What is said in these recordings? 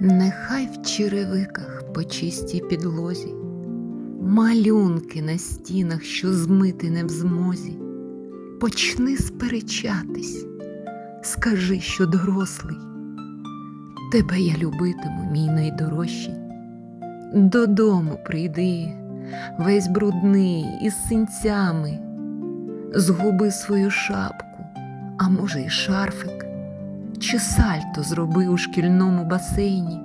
Нехай в черевиках по чистій підлозі, малюнки на стінах, що змити не в змозі. Почни сперечатись, скажи, що дорослий. Тебе я любитиму, мій найдорожчий. Додому прийди, весь брудний із синцями, згуби свою шапку, а може, й шарфик, чи сальто зроби у шкільному басейні.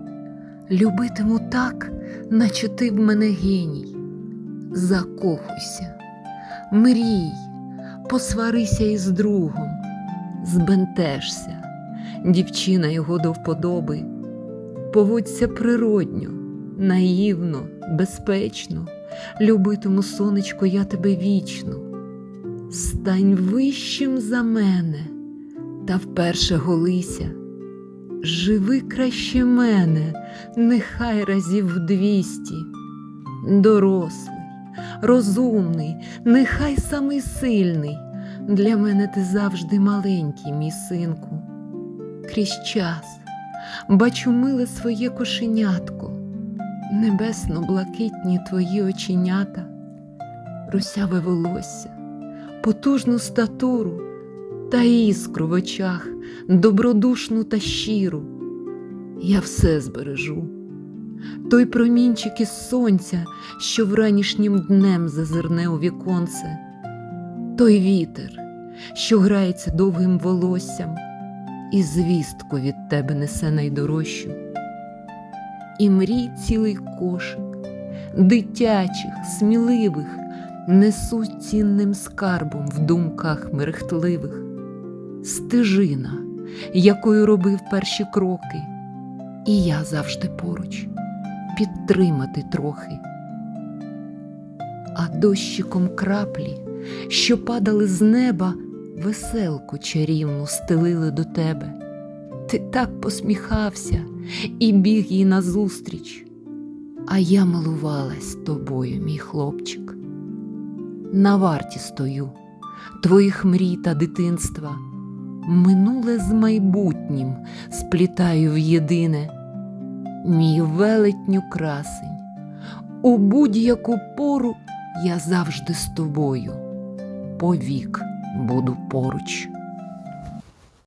Любитиму так, наче ти в мене геній. Закохуйся, мрій, посварися із другом, збентежся, дівчина його до вподоби, поводься природньо, наївно, безпечно, любитиму сонечко, я тебе вічно. Стань вищим за мене, та вперше голися. Живи краще мене, нехай разів двісті. Дорослий, розумний, нехай самий сильний. Для мене ти завжди маленький, мій синку. Крізь час бачу миле своє кошенятко, небесно-блакитні твої оченята, русяве волосся, потужну статуру та іскру в очах, добродушну та щиру. Я все збережу. Той промінчик із сонця, що вранішнім днем зазирне у віконце, той вітер, що грається довгим волоссям, і звістку від тебе несе найдорожчу. І мрій цілий кошик, дитячих, сміливих, несуть цінним скарбом в думках мерехтливих, стежина, якою робив перші кроки, і я завжди поруч підтримати трохи. А дощиком краплі, що падали з неба, веселку чарівну стелили до тебе. Ти так посміхався і біг їй назустріч, а я милувалась тобою, мій хлопчик. На варті стою твоїх мрій та дитинства, минуле з майбутнім сплітаю в єдине, мій велетню красень. У будь-яку пору я завжди з тобою, повік буду поруч.